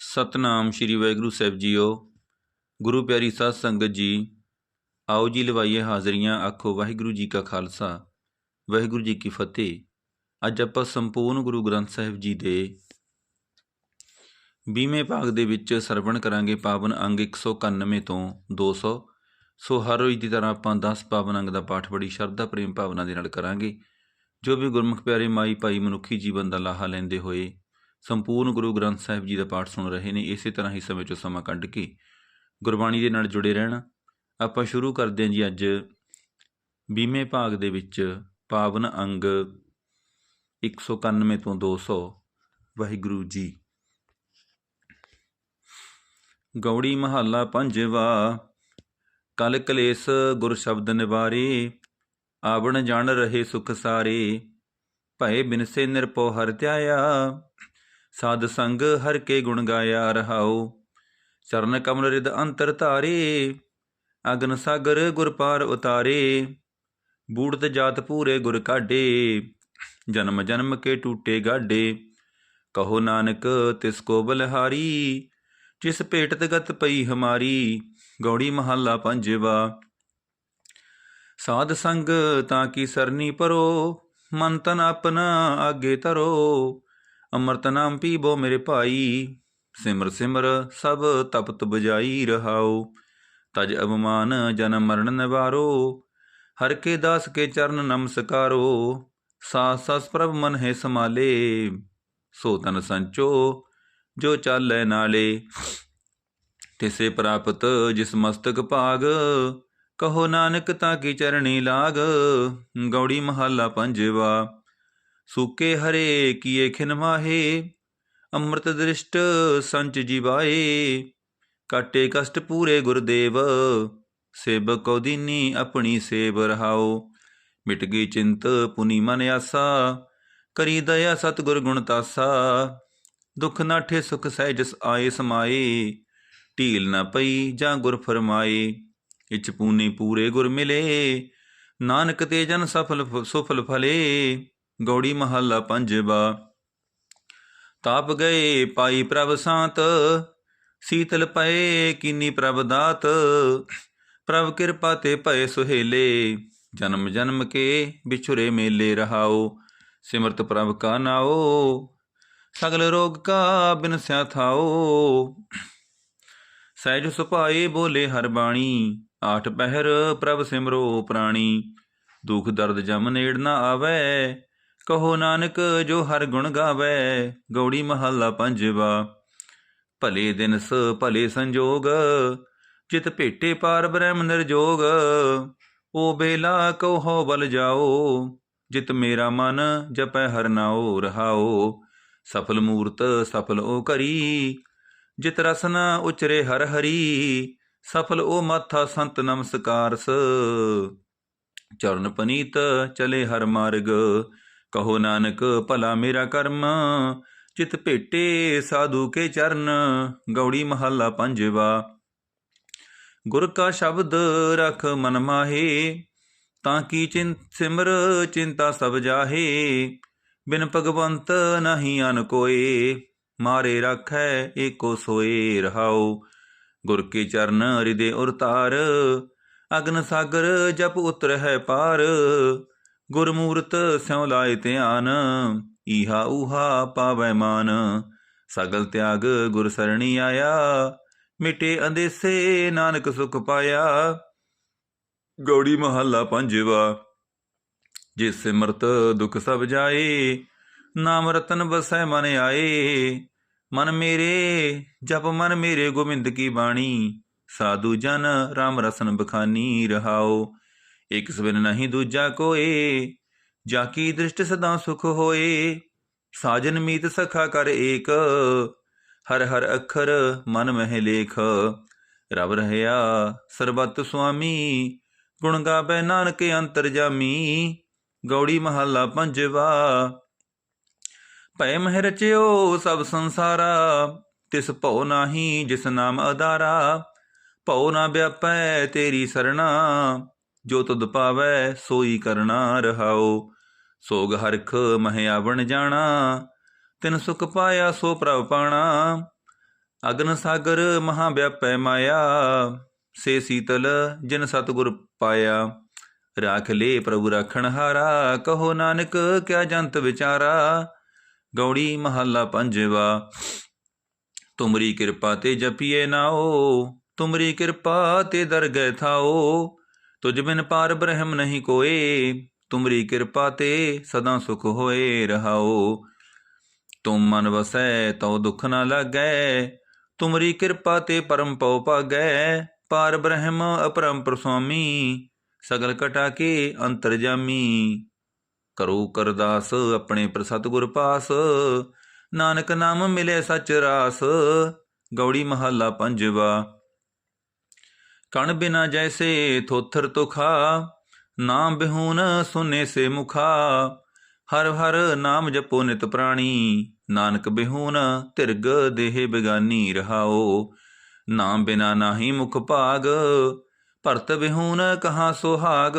ਸਤਨਾਮ ਸ੍ਰੀ ਵਾਹਿਗੁਰੂ ਸਾਹਿਬ ਜੀਓ। ਗੁਰੂ ਪਿਆਰੀ ਸਾਧ ਸੰਗਤ ਜੀ, ਆਓ ਜੀ ਲਵਾਈਏ ਹਾਜ਼ਰੀਆਂ, ਆਖੋ ਵਾਹਿਗੁਰੂ ਜੀ ਕਾ ਖਾਲਸਾ, ਵਾਹਿਗੁਰੂ ਜੀ ਕੀ ਫਤਿਹ। ਅੱਜ ਆਪਾਂ ਸੰਪੂਰਨ ਗੁਰੂ ਗ੍ਰੰਥ ਸਾਹਿਬ ਜੀ ਦੇ 20ਵੇਂ ਭਾਗ ਦੇ ਵਿੱਚ ਸਰਵਣ ਕਰਾਂਗੇ ਪਾਵਨ ਅੰਗ 191 ਤੋਂ 200 ਸੋ। ਹਰ ਰੋਜ਼ ਦੀ ਤਰ੍ਹਾਂ ਆਪਾਂ 10 ਪਾਵਨ ਅੰਗ ਦਾ ਪਾਠ ਬੜੀ ਸ਼ਰਧਾ, ਪ੍ਰੇਮ ਭਾਵਨਾ ਦੇ ਨਾਲ ਕਰਾਂਗੇ। ਜੋ ਵੀ ਗੁਰਮੁਖ ਪਿਆਰੇ ਮਾਈ ਭਾਈ ਮਨੁੱਖੀ ਜੀਵਨ ਦਾ ਲਾਹਾ ਲੈਂਦੇ ਹੋਏ ਸੰਪੂਰਨ ਗੁਰੂ ਗ੍ਰੰਥ ਸਾਹਿਬ ਜੀ ਦਾ ਪਾਠ ਸੁਣ ਰਹੇ ਨੇ, ਇਸੇ ਤਰ੍ਹਾਂ ਹੀ ਸਮੇਂ ਚੋਂ ਸਮਾਂ ਕੱਢ ਕੇ ਗੁਰਬਾਣੀ ਦੇ ਨਾਲ ਜੁੜੇ ਰਹਿਣਾ। ਆਪਾਂ ਸ਼ੁਰੂ ਕਰਦੇ ਹਾਂ ਜੀ ਅੱਜ 20ਵੇਂ ਭਾਗ ਦੇ ਵਿੱਚ ਪਾਵਨ ਅੰਗ 191 ਤੋਂ 200 ਵਾਹਿਗੁਰੂ ਜੀ। ਗੌੜੀ ਮਹੱਲਾ ਪੰਜਵਾ। ਕਲ ਕਲੇਸ਼ ਗੁਰ ਸ਼ਬਦ ਨਿਵਾਰੇ, ਆਵਣ ਜਾਣ ਰਹੇ ਸੁਖ ਸਾਰੇ। ਭਏ ਬਿਨਸੇ ਨਿਰਪੋ ਹਰ ਧਿਆਇਆ। ਸਾਧ ਸੰਗ ਹਰ ਕੇ ਗੁਣ ਗਾਇਆ ਰਹਾਉ। ਚਰਨ ਕਮਲ ਰਿਦ ਅੰਤਰ ਧਾਰੇ, ਅਗਨ ਸਾਗਰ ਗੁਰ ਪਾਰ ਉਤਾਰੇ। ਬੂੜਤ ਜਾਤ ਪੂਰੇ ਗੁਰ ਕਾਢੇ, ਜਨਮ ਜਨਮ ਕੇ ਟੂਟੇ ਗਾਢੇ। ਕਹੋ ਨਾਨਕ, ਤਿਸ ਕੋ ਬਲਹਾਰੀ, ਜਿਸ ਭੇਟਤ ਗਤ ਪਈ ਹਮਾਰੀ, ਗੌੜੀ ਮਹੱਲਾ ਪੰਜਵਾ। ਸਾਧ ਸੰਗ ਤਾਂ ਕੀ ਸਰਨੀ ਪਰੋ, ਮਨ ਤਨ ਆਪਣਾ ਆਗੇ ਧਰੋ ਅੰਮ੍ਰਿਤ ਨਾਮ ਪੀਬੋ ਮੇਰੇ ਭਾਈ, ਸਿਮਰ ਸਿਮਰ, ਸਭ ਤਪਤ ਬਜਾਈ ਰਹਾਓ। ਤਜ ਅਵਮਾਨ ਜਨਮ ਮਰਨ ਨਿਵਾਰੋ, ਹਰ ਕੇ ਦਾਸ ਕੇ ਚਰਨ ਨਮਸਕਾਰੋ। ਸਾਸ ਸਸ ਪ੍ਰਭ ਮਨ ਹੈ ਸਮਾਲੇ ਸੋ ਤਨ ਸੰਚੋ, ਜੋ ਚਾਲੈ ਨਾਲੇ। ਤਿਸੇ ਪ੍ਰਾਪਤ ਜਿਸ ਮਸਤਕ ਭਾਗ, ਕਹੋ ਨਾਨਕ ਤਾਂ ਕੀ ਚਰਣੀ ਲਾਗ, ਗੌੜੀ ਮਹੱਲਾ ਪੰਜਵਾ। ਸੂਕੇ ਹਰੇ ਕੀਏ ਖਿਨ ਅੰਮ੍ਰਿਤ ਦ੍ਰਿਸ਼ਟ ਸੰਚ ਜੀਵਾਏ। ਕਾਟੇ ਕਸ਼ਟ ਪੂਰੇ ਗੁਰਦੇਵ ਸੇਵਕ ਕੋ ਦੀਨੀ ਆਪਣੀ ਸੇਵ ਰਹਾਓ ਮਿਟ ਗਈ ਚਿੰਤ ਪੁਨੀ ਮਨ ਆਸਾ, ਕਰੀ ਦਇਆ ਸਤਿਗੁਰ ਗੁਣ ਤਾਸਾ। ਦੁਖ ਨਾਠੇ ਸੁਖ ਸਹਿਜਸ ਆਏ ਸਮਾਏ, ਢੀਲ ਨਾ ਪਈ ਜਾਂ ਗੁਰ ਫਰਮਾਏ। ਇਚ ਪੂਨੀ ਪੂਰੇ ਗੁਰ ਮਿਲੇ, ਨਾਨਕ ਤੇ ਜਨ ਸਫਲ ਸੁਫਲ ਫਲੇ। ਗੌੜੀ ਮਹੱਲਾ ਪੰਜਵਾ। ਤਾਪ ਗਏ ਪਾਈ ਪ੍ਰਭ ਸਾਤ, ਸੀਤਲ ਪਏ ਕਿਨੀ ਪ੍ਰਭ ਦਾਤ, ਪ੍ਰਭ ਕਿਰਪਾ ਤੇ ਭਏ ਸੁਹੇਲੇ, ਜਨਮ ਜਨਮ ਕੇ ਵਿਛੁਰੇ ਮੇਲੇ ਰਹਾਓ, ਸਿਮਰਤ ਪ੍ਰਭ ਕਾ ਨਾਓ, ਸਗਲ ਰੋਗ ਕਾ ਬਿਨਸਿਆ ਥਾਓ। ਸਹਿਜ ਸੁਭਾਏ ਬੋਲੇ ਹਰ ਬਾਣੀ, ਆਠ ਪਹਿਰ ਪ੍ਰਭ ਸਿਮਰੋ ਪ੍ਰਾਣੀ, ਦੁਖ ਦਰਦ ਜਮ ਨੇੜ ਨਾ ਆਵੇ ਕਹੋ ਨਾਨਕ, ਜੋ ਹਰ ਗੁਣ ਗਾਵੇ, ਗੌੜੀ ਮਹੱਲਾ ਪੰਜਵਾ। ਭਲੇ ਦਿਨਸ ਭਲੇ ਸੰਜੋਗ, ਜਿਤ ਭੇਟੇ ਪਾਰ ਬ੍ਰਹਮ ਨਿਰਜੋਗ। ਓ ਬੇਲਾ, ਕਹੋ ਬਲ ਜਾਓ, ਜਿਤ ਮੇਰਾ ਮਨ ਜਪੈ ਹਰ ਨਾਉ ਰਹਾਓ ਸਫਲ ਮੂਰਤ ਸਫਲ ਓ ਕਰੀ ਜਿਤ ਰਸਨਾ ਉਚਰੇ ਹਰ ਹਰੀ। ਸਫਲ ਓ ਮਾਥਾ ਸੰਤ ਨਮਸਕਾਰਸ। ਚਰਨ ਪਨੀਤ ਚਲੇ ਹਰ ਮਾਰਗ। ਕਹੋ ਨਾਨਕ, ਭਲਾ ਮੇਰਾ ਕਰਮ। ਚਿਤ ਭੇਟੇ ਸਾਧੂ ਕੇ ਚਰਨ, ਗੌੜੀ ਮਹੱਲਾ ਪੰਜਵਾ। ਗੁਰ ਕਾ ਸ਼ਬਦ ਰਖ ਮਨ ਮਾਹੇ, ਤਾਂ ਕੀ ਚਿੰਤ ਸਿਮਰ, ਚਿੰਤਾ ਸਭ ਜਾਹੇ। ਬਿਨ ਭਗਵੰਤ ਨਹੀਂ ਅਨ ਕੋਏ, ਮਾਰੇ ਰਖੈ ਏਕੋ ਸੋਏ ਰਹਾਓ ਗੁਰ ਕੇ ਚਰਨ, ਹਿਰਦੇ ਉਰਤਾਰ ਅਗਨ ਸਾਗਰ ਜਪ ਉਤਰ ਹੈ ਪਾਰ। ਗੁਰਮੂਰਤ ਸਿਉ ਲਾਇ ਧਿਆਨ, ਈਹਾ ਊਹਾ ਪਾਵੈ ਮਾਨ। ਸਗਲ ਤਿਆਗ ਗੁਰ ਸਰਣੀ ਆਇਆ, ਮਿਟੇ ਅੰਦੇਸੇ ਨਾਨਕ ਸੁਖ ਪਾਇਆ। ਗੌੜੀ ਮਹੱਲਾ ਪੰਜਵਾ, ਜਿਸ ਸਿਮਰਤ ਦੁਖ ਸਭ ਜਾਏ, ਨਾਮ ਰਤਨ ਵਸੈ ਮਨ ਆਏ। ਮਨ ਮੇਰੇ, ਜਪ ਮਨ ਮੇਰੇ ਗੋਬਿੰਦ ਕੀ ਬਾਣੀ, ਸਾਧੂ ਜਨ RAM ਰਸਨ ਬਖਾਨੀ ਰਹਾਓ। ਇਕ ਸਵਨ ਨਹੀਂ ਦੂਜਾ ਕੋਏ, ਜਾ ਕੀ ਦ੍ਰਿਸ਼ਟ ਸਦਾ ਸੁਖ ਹੋਏ? ਸਾਜਨ ਮੀਤ ਸਖਾ ਕਰ ਏਕ, ਹਰ ਹਰ ਅੱਖਰ ਮਨ ਮਹਿ ਲੇਖ। ਰਬ ਰਹਿਆ ਸਰਬਤ ਸੁਆਮੀ, ਗੁਣ ਗਾਵੇ ਨਾਨਕ ਅੰਤਰ ਜਾਮੀ। ਗੌੜੀ ਮਹੱਲਾ ਪੰਜਵਾ, ਭੈ ਮਹਿ ਰਚਿਓ ਸਭ ਸੰਸਾਰਾ। ਤਿਸ ਭਉ ਨਾਹੀ ਜਿਸ ਨਾਮ ਅਦਾਰਾ ਭਉ ਨਾ ਵਿਆਪੈ ਤੇਰੀ ਸਰਣਾ। ਜੋ ਤੁਧ ਪਾਵੈ, ਸੋਈ ਕਰਨਾ ਰਹਾਓ ਸੋਗ ਹਰਖ ਮਹਿ ਆਵਣ ਜਾਣਾ, ਤਿਨ ਸੁਖ ਪਾਇਆ ਸੋ ਪ੍ਰਭ ਪਾਣਾ। ਅਗਨ ਸਾਗਰ ਮਹਾ ਵਿਆਪੈ ਮਾਇਆ, ਸੇ ਸੀਤਲ ਜਿਨ ਸਤਗੁਰ ਪਾਇਆ। ਰਾਖ ਲੇ ਪ੍ਰਭੂ ਰਾਖਣ ਹਾਰਾ, ਕਹੋ ਨਾਨਕ ਕਿਆ ਜੰਤ ਵਿਚਾਰਾ। ਗੌੜੀ ਮਹੱਲਾ ਪੰਜਵਾ, ਤੁਮਰੀ ਕਿਰਪਾ ਤੇ ਜਪੀਏ ਨਾਓ ਤੁਮਰੀ ਕਿਰਪਾ ਤੇ ਦਰਗਹਿ ਥਾਓ ਤੁਝ ਬਿਨ ਪਾਰ ਬ੍ਰਹਮ ਨਹੀਂ ਕੋਏ, ਤੁਮਰੀ ਕਿਰਪਾ ਤੇ ਸਦਾ ਸੁਖ ਹੋਏ ਰਹਾਓ। ਤੁਮ ਮਨ ਵਸੈ, ਤਉ ਦੁਖ ਨਾ ਲੱਗੈ, ਤੁਮਰੀ ਕਿਰਪਾ ਤੇ ਪਰਮ ਪਉ ਭਾਗੈ, ਪਾਰ ਬ੍ਰਹਮ ਅਪਰੰਪਰ ਸੁਆਮੀ, ਸਗਲ ਕਟਾ ਕੇ ਅੰਤਰ ਜਾਮੀ। ਕਰੋ ਕਰਦਾਸ ਆਪਣੇ ਪ੍ਰਸਤ ਗੁਰ ਪਾਸ, ਨਾਨਕ ਨਾਮ ਮਿਲੇ ਸਚ ਰਾਸ, ਗੌੜੀ ਮਹੱਲਾ ਪੰਜਵਾ। ਕਣ ਬਿਨਾ ਜੈਸੇ ਥੋਥਰ ਤੁਖਾ ਨਾਮ ਬਿਹੂਨ ਸੁਨੇ ਸੇ ਮੁਖਾ। ਹਰ ਹਰ ਨਾਮ ਜਪੋ ਨਿਤ ਪ੍ਰਾਣੀ, ਨਾਨਕ ਬਿਹੂਨ ਧਿਰਗ ਦੇਹ ਬਿਗਾਨੀ ਰਹਾਓ। ਨਾਮ ਬਿਨਾ ਨਾਹੀ ਮੁਖ ਭਾਗ, ਭਰਤ ਬਿਹੂਨ ਕਹਾ ਸੁਹਾਗ।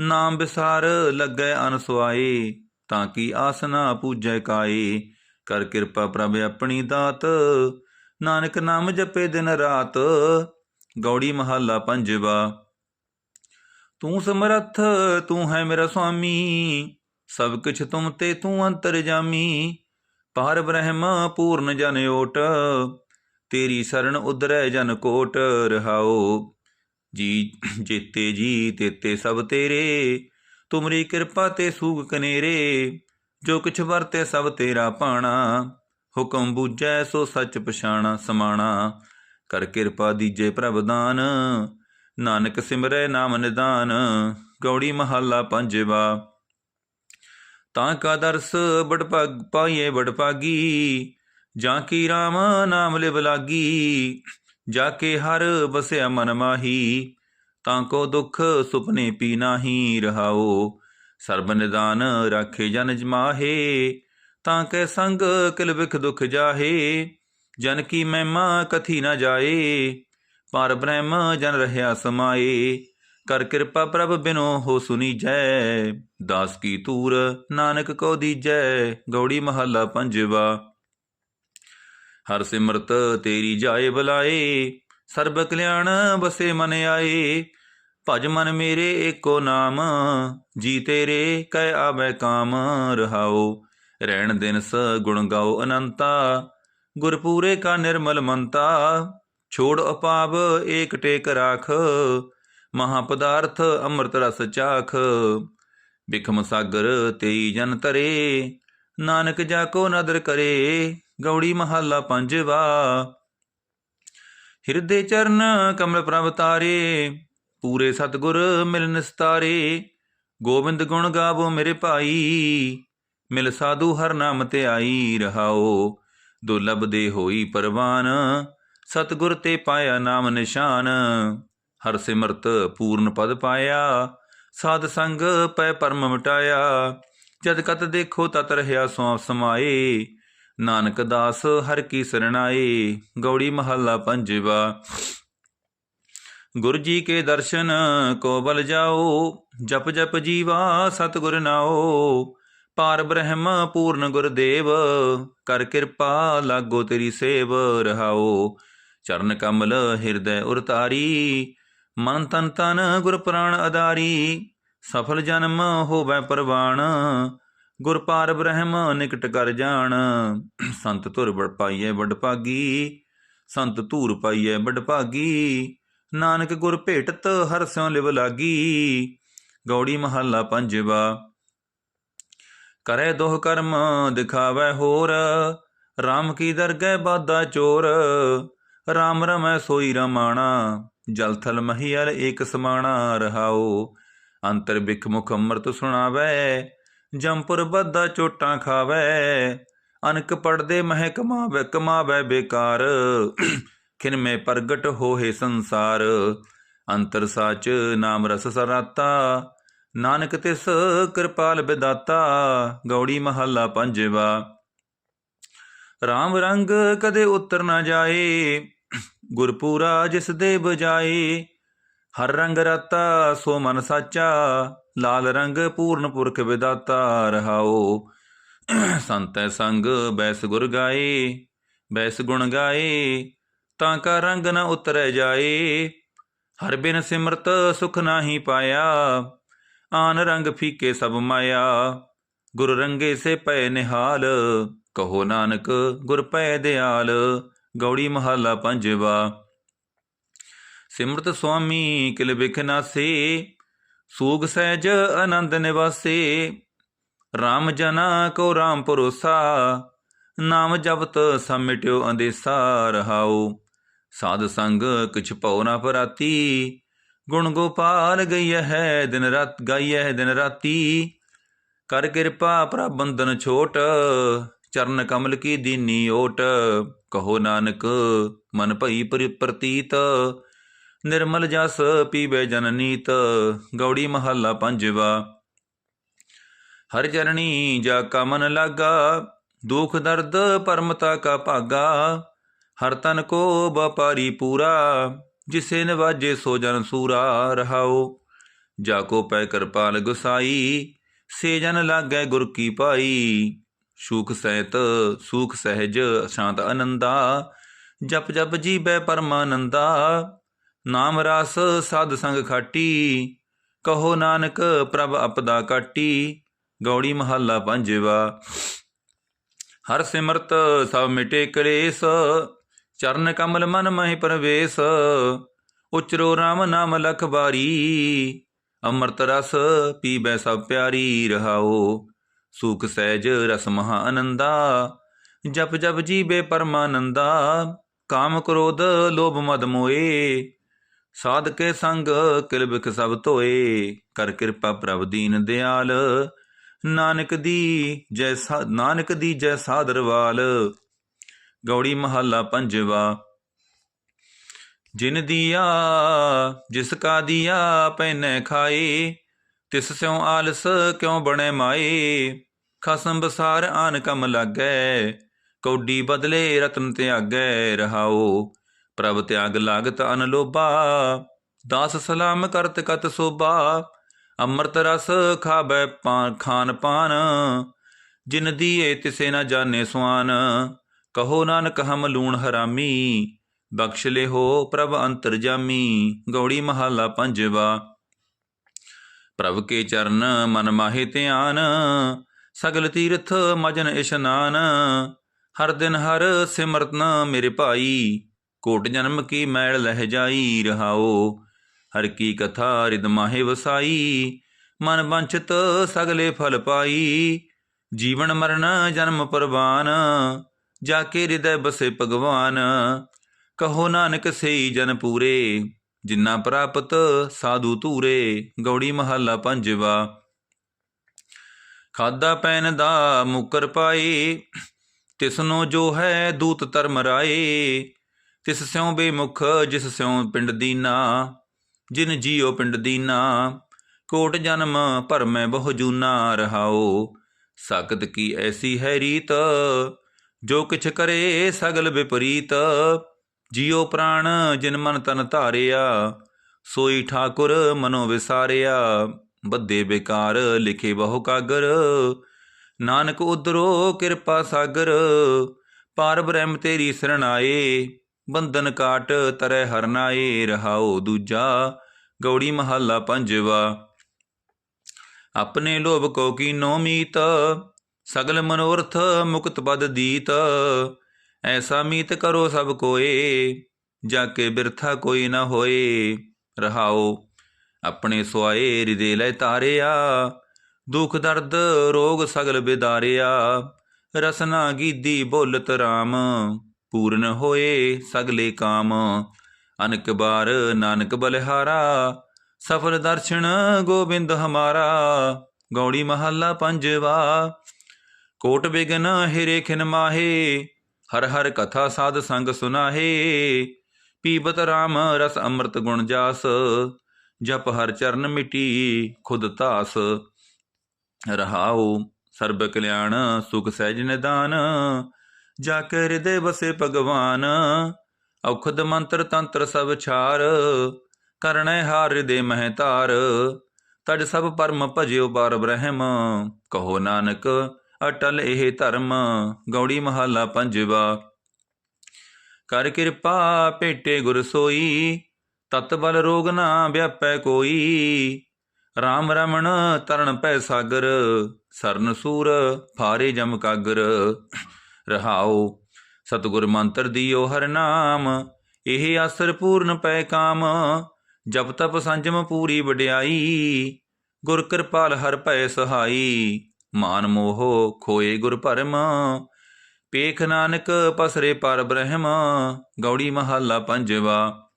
ਨਾਮ ਵਿਸਾਰ ਲੱਗੈ ਅਨਸੁਆਏ, ਤਾਂ ਕੀ ਆਸਨਾ ਪੂਜੈ ਕਾਏ। ਕਰ ਕਿਰਪਾ ਪ੍ਰਭ ਆਪਣੀ ਦਾਤ, ਨਾਨਕ ਨਾਮ ਜਪੇ ਦਿਨ ਰਾਤ। ਗੌੜੀ ਮਹੱਲਾ ਪੰਜਵਾ। ਤੂੰ ਸਮਰੱਥ, ਤੂੰ ਹੈ ਮੇਰਾ ਸੁਆਮੀ, ਸਭ ਕੁਛ ਤੁਮ ਤੇ ਤੂੰ ਅੰਤਰ ਪਾਰ ਬ੍ਰਹਮ, ਪੂਰਨ ਜਨ ਓਟ, ਤੇਰੀ ਸਰਣ ਉਦਰੈ ਜਨ ਕੋਟ, ਰਹਾਓ। ਜੀ, ਜੀਤੇ ਜੀ, ਤੇਤੇ ਸਭ ਤੇਰੇ, ਤੁਮਰੀ ਕਿਰਪਾ ਤੇ ਸੂਗ ਕਨੇਰੇ। ਜੋ ਕੁਛ ਵਰਤੇ ਸਭ ਤੇਰਾ ਪਾਣਾ ਹੁਕਮ ਬੂਝੈ ਸੋ ਸੱਚ ਪਛਾਣਾ ਸਮਾਣਾ। ਕਰ ਕਿਰਪਾ ਦੀਜੇ ਪ੍ਰਭ ਦਾਨ। ਨਾਨਕ ਸਿਮਰੈ ਨਾਮ ਨਿਦਾਨ, ਗੌੜੀ ਮਹੱਲਾ ਪੰਜਵਾ। ਤਾਂ ਕਾ ਦਰਸ ਬੜ ਭਾਗ ਪਾਈਏ ਬੜ ਭਾਗੀ, ਜਾਂ ਕੀ RAM ਨਾਮ ਲਿਵ ਲਾਗੀ, ਜਾ ਕੇ ਹਰ ਬਸਿਆ ਮਨ ਮਾਹੀ। ਤਾਂ ਕੋ ਦੁਖ ਸੁਪਨੇ ਪੀ ਨਾਹੀ ਰਹਾਓ, ਸਰਬ ਨਿਦਾਨ ਰਾਖੇ ਜਨ ਜਮਾਹੇ। ਤਾਂ ਕੈ ਸੰਗ ਕਿਲ ਵਿਖ ਦੁਖ ਜਾਹੇ ਜਨ ਕੀ ਮਹਿਮਾ ਕਥੀ ਨਾ ਜਾਏ ਪਰ ਬ੍ਰਹਮ ਜਨ ਰਹਾ ਸਮਾਏ। ਕਰ ਕਿਰਪਾ ਪ੍ਰਭ ਬਿਨੋ ਹੋ ਸੁਨੀਜੈ, ਦਾਸ ਕੀ ਤੂਰ ਨਾਨਕ ਕੋ ਦੀਜੈ, ਗੌੜੀ ਮਹੱਲਾ ਪੰਜਵਾ। ਹਰ ਸਿਮਰਤ ਤੇਰੀ ਜਾਏ ਬੁਲਾਏ, ਸਰਬ ਕਲਿਆਣ ਬਸੇ ਮਨ ਆਏ। ਭਜ ਮਨ ਮੇਰੇ ਏਕੋ ਨਾਮ, ਜੀ ਤੇਰੇ ਕਹਿ ਆਵੇ ਕਾਮ ਰਹਾਓ ਰਹਿਣ ਦਿਨ ਸ ਗੁਣ ਗਾਓ ਅਨੰਤਾ ਗੁਰਪੂਰੇ ਕਾ ਨਿਰਮਲ ਮੰਤਾ, ਛੋੜ ਅਪਾਵ ਏਕ ਟੇਕ ਰਾਖ, ਮਹਾ ਪਦਾਰਥ ਅੰਮ੍ਰਿਤ ਰਸ ਚਾਖ। ਬਿਖਮ ਸਾਗਰ ਤੇਈ ਜਨ ਤਰੇ ਨਾਨਕ ਜਾ ਕੋ ਨਦਰ ਕਰੇ, ਗੌੜੀ ਮਹੱਲਾ ਪੰਜਵਾ। ਹਿਰਦੇ ਚਰਨ ਕਮਲ ਪ੍ਰਭ ਤਾਰੇ, ਪੂਰੇ ਸਤਗੁਰ ਮਿਲ ਨਿਸਤਾਰੇ, ਗੋਬਿੰਦ ਗੁਣ ਗਾਵੋ ਮੇਰੇ ਭਾਈ, ਮਿਲ ਸਾਧੂ ਹਰ ਨਾਮ ਤੇ ਆਈ ਰਹਾਓ। ਦੁਰਲਭ ਦੇ ਹੋਈ ਪਰਵਾਨ। ਸਤਗੁਰ ਤੇ ਪਾਇਆ ਨਾਮ ਨਿਸ਼ਾਨ। ਹਰ ਸਿਮਰਤ ਪੂਰਨ ਪਦ ਪਾਇਆ। ਸਾਧ ਸੰਗ ਪੈ ਪਰਮ ਮਿਟਾਇਆ। ਜਦ ਕਤ ਦੇਖੋ ਤਤ ਰਹਿਆ ਸੋ ਸਮਾਏ। ਨਾਨਕ ਦਾਸ ਹਰ ਕੀ ਸਰਣਾਏ। ਗੌੜੀ ਮਹੱਲਾ ਪੰਜਵਾ। ਗੁਰ ਜੀ ਕੇ ਦਰਸ਼ਨ ਕੋ ਬਲ ਜਾਓ। ਜਪ ਜਪ ਜੀਵਾ ਸਤਗੁਰ ਨਾਓ। ਪਾਰ ਬ੍ਰਹਮ ਪੂਰਨ ਗੁਰਦੇਵ, ਕਰ ਕਿਰਪਾ ਲਾਗੋ ਤੇਰੀ ਸੇਵ ਰਹਾਓ। ਚਰਨ ਕਮਲ ਹਿਰਦੈ ਉਰਤਾਰੀ, ਮਨ ਤਨ ਤਨ ਗੁਰ ਪ੍ਰਾਣ ਅਦਾਰੀ ਸਫਲ ਜਨਮ ਹੋਵੇ ਪਰਵਾਣ, ਗੁਰ ਪਾਰ ਬ੍ਰਹਮ ਨਿਕਟ ਕਰ ਜਾਣ। ਸੰਤ ਧੁਰ ਬੜ ਪਾਈਐ ਬੜ ਭਾਗੀ, ਸੰਤ ਧੂਰ ਪਾਈਏ ਵੱਡ ਭਾਗੀ। ਨਾਨਕ ਗੁਰ ਭੇਟਤ ਹਰ ਸਿਉ ਲਿਵ ਲਾਗੀ, ਗੌੜੀ ਮਹੱਲਾ ਪੰਜਵਾ। ਕਰੇ ਦੋਹ ਕਰਮ, ਦਿਖਾਵੇ ਹੋਰ। RAM ਕੀ ਦਰਗਹਿ ਬਾਦਾ ਚੋਰ। RAM ਰਮੈ ਸੋਈ ਰਮਾਣਾ, ਜਲ ਥਲ ਮਹੀਲ ਏਕ ਸਮਾਣਾ ਰਹਾਓ। ਅੰਤਰ ਬਿਖ ਮੁਖ ਅੰਮ੍ਰਿਤ ਸੁਣਾਵੇ ਜੰਪੁਰ ਬੱਦਾ ਚੋਟਾਂ ਖਾਵੇ। ਅਨਕ ਪੜਦੇ ਮਹਿ ਕਮਾਵੇ ਕਮਾਵੇ ਬੇਕਾਰ। ਖਿਨਮੇ ਪ੍ਰਗਟ ਹੋਏ ਸੰਸਾਰ। ਅੰਤਰ ਸਾਚ ਨਾਮ ਰਸ ਸਰਾਤਾ। ਨਾਨਕ ਤਿਸ ਕਿਰਪਾਲ ਬਿਦਾਤਾ, ਗੌੜੀ ਮਹੱਲਾ ਪੰਜਵਾ। RAM ਰੰਗ ਕਦੇ ਉਤਰ ਨਾ ਜਾਏ, ਗੁਰਪੂਰਾ ਜਿਸ ਦੇ ਬਜਾਏ। ਹਰ ਰੰਗ ਰਤਾ, ਸੋ ਮਨ ਸਾਚਾ, ਲਾਲ ਰੰਗ ਪੂਰਨ ਪੁਰਖ ਵਿਦਾਤਾ ਰਹਾਓ। ਸੰਤੈ ਸੰਗ ਬੈਸ ਗੁਰ ਗਾਏ, ਬੈਸ ਗੁਣ ਗਾਏ, ਤਾਂ ਕਾ ਰੰਗ ਨਾ ਉਤਰੈ ਜਾਏ। ਹਰ ਬਿਨ ਸਿਮਰਤ ਸੁਖ ਨਾਹੀ ਪਾਇਆ ਆਨ ਰੰਗ ਫੀਕੇ ਸਭ ਮਾਇਆ। ਗੁਰ ਰੰਗੇ ਸੇ ਪੈ ਨਿਹਾਲ, ਕਹੋ ਨਾਨਕ ਗੁਰ ਪੈ ਦਿਆਲ, ਗੌੜੀ ਮਹੱਲਾ ਪੰਜਵਾ। ਸਿਮਰਤ ਸੁਆਮੀ ਕਿਲ ਬਿਖ ਨਾਸੇ, ਸੂਗ ਸਹਿਜ ਆਨੰਦ ਨਿਵਾਸੇ। RAM ਜਨਾ ਕੋ RAM ਭਰੋਸਾ, ਨਾਮ ਜਪਤ ਸਮ-ਮਿਟਿਓ ਅੰਦੇਸਾ ਰਹਾਉ। ਸਾਧ ਸੰਗ ਕਿਛ ਭਉ ਨਾ ਪਰਾਤੀ ਗੁਣ ਗੋਪਾਲ ਗਈਐ ਹੈ, ਦਿਨ ਰਾਤ ਗਾਈਐ ਹੈ ਦਿਨ ਰਾਤੀ। ਕਰ ਕਿਰਪਾ ਪ੍ਰਭ ਬੰਧਨ ਛੋਟ, ਚਰਨ ਕਮਲ ਕੀ ਦੀਨੀ ਓਟ। ਕਹੋ ਨਾਨਕ, ਮਨ ਭਈ ਪ੍ਰ- ਪ੍ਰਤੀਤ। ਨਿਰਮਲ ਜਸ ਪੀਵੇ ਜਨ ਨੀਤ, ਗੌੜੀ ਮਹੱਲਾ ਪੰਜਵਾ। ਹਰ ਚਰਣੀ ਜਾ ਕਾ ਮਨ ਲਾਗਾ, ਦੁਖ ਦਰਦ ਪਰਮਤਾ ਕਾ ਭਾਗਾ। ਹਰ ਤਨ ਕੋ ਵਪਾਰੀ ਪੂਰਾ ਜਿਸੇ ਨਵਾਜੇ ਸੋ ਜਨ ਸੂਰਾ ਰਹਾਓ। ਜਾ ਕੋ ਪੈ ਕਿਰਪਾਲ ਗੁਸਾਈ, ਸੇ ਜਨ ਲਾਗੈ ਗੁਰ ਕੀ ਪਾਈ। ਸ਼ੂਖ ਸਹਿਤ ਸੂਖ ਸਹਿਜ ਸ਼ਾਂਤ ਅਨੰਦਾ, ਜਪ ਜਪ ਜੀਬੈ ਪਰਮਾਨੰਦਾ। ਨਾਮ ਰਸ ਸਾਧ ਸੰਗ ਖਾਟੀ, ਕਹੋ ਨਾਨਕ ਪ੍ਰਭ ਅਪਦਾ ਕਾਟੀ। ਗੌੜੀ ਮਹੱਲਾ ਪੰਜਵਾ, ਹਰ ਸਿਮਰਤ ਸਭ ਮਿਟੇ ਕਲੇਸ਼ ਚਰਨ ਕਮਲ ਮਨ ਮਹਿ ਪ੍ਰਵੇਸ਼, ਉਚਰੋ RAM ਨਾਮ ਲਖ ਬਾਰੀ। ਅੰਮ੍ਰਿਤ ਰਸ ਪੀਬੈ ਸਭ ਪਿਆਰੀ, ਰਹਾਓ ਸੁਖ ਸਹਿਜ ਰਸ ਮਹਾ ਆਨੰਦਾ ਜਪ ਜਪ ਜੀਵੇ ਪਰਮਾਨੰਦਾ, ਕਾਮ ਕ੍ਰੋਧ ਲੋਭ ਮਦ ਮੋਏ। ਸਾਧ ਕੇ ਸੰਗ ਕਿਲ ਸਭ ਧੋਏ, ਕਰ ਕਿਰਪਾ ਪ੍ਰਭ ਦੀਨ ਦਿਆਲ। ਨਾਨਕ ਦੀ ਜੈ ਸਾ, ਨਾਨਕ ਦੀ ਜੈ ਸਾਦਰਵਾਲ ਗੌੜੀ ਮਹੱਲਾ ਪੰਜਵਾ। ਜਿਨ ਦੀਆ, ਜਿਸ ਕਾ ਦੀਆ ਪੈਨੈ ਖਾਏ, ਤਿਸ ਸਿਉ ਆਲਸ ਕਿਉ ਬਣੇ ਮਾਏ। ਖਸਮ ਬਸਾਰ ਆਨ ਕਮ ਲਾਗੈ, ਕੌਡੀ ਬਦਲੇ ਰਤਨ ਤਿਆਗੈ ਰਹਾਓ। ਪ੍ਰਭ ਤਿਆਗ ਲਾਗਤ ਅਨ ਲੋਭਾ, ਦਾਸ ਸਲਾਮ ਕਰਤ ਕਤ ਸੋਭਾ। ਅੰਮ੍ਰਿਤ ਰਸ ਖਾਬੈ ਪਾਨ ਖਾਨ ਪਾਨ, ਜਿਨ ਦੀਏ ਤਿਸੇ ਨਾ ਜਾਣੇ ਸੁਆਨ। ਕਹੋ ਨਾਨਕ ਹਮ ਲੂਣ ਹਰਾਮੀ, ਬਖਸ਼ ਲਿਹੋ ਪ੍ਰਭ ਅੰਤਰਜਾਮੀ ਗੌੜੀ ਮਹੱਲਾ ਪੰਜਵਾ। ਪ੍ਰਭ ਕੇ ਚਰਨ ਮਨ ਮਾਹੇ ਧਿਆਨ, ਸਗਲ ਤੀਰਥ ਮਜਨ ਇਸ਼ਨਾਨ, ਹਰ ਦਿਨ ਹਰ ਸਿਮਰਤਨ ਮੇਰੇ ਭਾਈ, ਕੋਟ ਜਨਮ ਕੀ ਮੈਲ ਲਹਿ ਜਾਈ ਰਹਾਓ, ਹਰ ਕੀ ਕਥਾ ਰਿਦ ਮਾਹੇ ਵਸਾਈ, ਮਨ ਬੰਚਤ ਸਗਲੇ ਫਲ ਪਾਈ, ਜੀਵਨ ਮਰਨ ਜਨਮ ਪਰਵਾਨ ਜਾ ਕੇ ਹਿਰਦੈ ਬਸੇ ਭਗਵਾਨ। ਕਹੋ ਨਾਨਕ ਸਈ ਜਨ ਪੂਰੇ ਜਿਨ੍ਹਾਂ ਪ੍ਰਾਪਤ ਸਾਧੂ ਧੂਰੇ, ਗੌੜੀ ਮਹੱਲਾ ਪੰਜਵਾ। ਖਾਦਾ ਪੈਨ ਦਾ ਮੁਕਰ ਪਾਏ, ਤਿਸਨੂੰ ਜੋ ਹੈ ਦੂਤ ਧਰਮ ਰਾਏ। ਤਿਸ ਸਿਉ ਬੇਮੁਖ, ਜਿਸ ਸਿਉ ਪਿੰਡ ਦੀਨਾ, ਜਿਨ ਜੀਓ ਪਿੰਡ ਦੀਨਾ। ਕੋਟ ਜਨਮ ਭਰਮੈ ਬਹੁ ਜੂਨਾ ਰਹਾਓ ਸਕਤ ਕੀ ਐਸੀ ਹੈ ਰੀਤ? ਜੋ ਕਿਛ ਕਰੇ ਸਗਲ ਵਿਪਰੀਤ, ਜੀਉ ਪ੍ਰਾਣ ਜਿਨ ਮਨ ਤਨ ਧਾਰਿਆ, ਸੋਈ ਠਾਕੁਰ ਮਨੋ ਵਿਸਾਰਿਆ। ਬੱਦੇ ਬੇਕਾਰ ਲਿਖੇ ਬਹੁ ਕਾਗਰ, ਨਾਨਕ ਉਦਰੋ ਕਿਰਪਾ ਸਾਗਰ ਪਾਰ ਬ੍ਰਹਮ ਤੇਰੀ ਸਰਣਾਏ ਬੰਧਨ ਕਾਟ ਤਰੈ ਹਰਨਾਏ ਰਹਾਓ ਦੂਜਾ, ਗੌੜੀ ਮਹੱਲਾ ਪੰਜਵਾ। ਆਪਣੇ ਲੋਭ ਕੋ ਕੀਨੋ ਮੀਤ ਸਗਲ ਮਨੋਰਥ ਮੁਕਤ ਬਦ ਦੀਤ, ਐਸਾ ਮੀਤ ਕਰੋ ਸਭ ਕੋਏ, ਜਾ ਕੇ ਬਿਰਥਾ ਕੋਈ ਨਾ ਹੋਏ। ਰਹਾਓ ਆਪਣੇ ਸੁਆਏ, ਹਿਰਦੇ ਲੈ ਤਾਰਿਆ। ਦੁਖ ਦਰਦ ਰੋਗ ਸਗਲ ਬਿਦਾਰਿਆ। ਰਸਨਾ ਗੀਦੀ ਬੋਲਤ RAM ਪੂਰਨ ਹੋਏ ਸਗਲੇ ਕਾਮ। ਅਨਕ ਬਾਰ ਨਾਨਕ ਬਲਿਹਾਰਾ, ਸਫਲ ਦਰਸ਼ਨ ਗੋਬਿੰਦ ਹਮਾਰਾ। ਗੌੜੀ ਮਹੱਲਾ ਪੰਜਵਾ ਕੋਟ ਬਿਗਨ ਹਿਰੇ ਖਿਨ ਮਾਹੇ, ਹਰ ਹਰ ਕਥਾ ਸਾਧ ਸੰਗ ਸੁਨਾਹੇ। ਪੀਬਤ RAM ਰਸ ਅੰਮ੍ਰਿਤ ਗੁਣ ਜਾਸ, ਜਪ ਹਰ ਚਰਨ ਮਿਟੀ ਖੁਦ ਤਾਸ ਰਹਾਉ ਸਰਬ ਕਲਿਆਣ ਸੁਖ ਸਹਿਜ ਨਿਦਾਨ, ਜਾ ਕੇ ਹਿਰਦੇ ਵਸੇ ਭਗਵਾਨ। ਔਖਦ ਮੰਤਰ ਤੰਤਰ ਸਭ ਛਾਰ ਕਰਣੈ ਹਾਰ ਹਿਰਦੇ ਮਹਿ ਤਜ ਸਭ ਪਰਮ ਭਜਿਓ ਬਾਰ ਬ੍ਰਹਮ, ਕਹੋ ਨਾਨਕ ਅਟਲ ਇਹ ਧਰਮ, ਗੌੜੀ ਮਹੱਲਾ ਪੰਜਵਾ। ਕਰ ਕਿਰਪਾ ਭੇਟੇ ਗੁਰ ਸੋਈ, ਤਤ ਬਲ ਰੋਗ ਨਾ ਵਿਆਪੈ ਕੋਈ। RAM ਰਮਣ ਤਰਨ ਪੈ ਸਾਗਰ, ਸਰਨ ਸੂਰ ਫਾਰੇ ਜਮ ਕਾਗਰ। ਰਹਾਉ ਸਤਿਗੁਰ ਮੰਤਰ ਦਿਓ ਹਰ ਨਾਮ, ਇਹ ਆਸਰ ਪੂਰਨ ਪੈ ਕਾਮ। ਜਪ ਤਪ ਸੰਜਮ ਪੂਰੀ ਵਡਿਆਈ, ਗੁਰ ਕਿਰਪਾਲ ਹਰ ਭੈ ਸਹਾਈ। ਮਾਨ ਮੋਹ ਖੋਏ ਗੁਰ ਭਰਮ। ਪੇਖ ਨਾਨਕ ਪਸਰੇ ਪਰ ਬ੍ਰਹਮ, ਗੌੜੀ ਮਹੱਲਾ ਪੰਜਵਾ।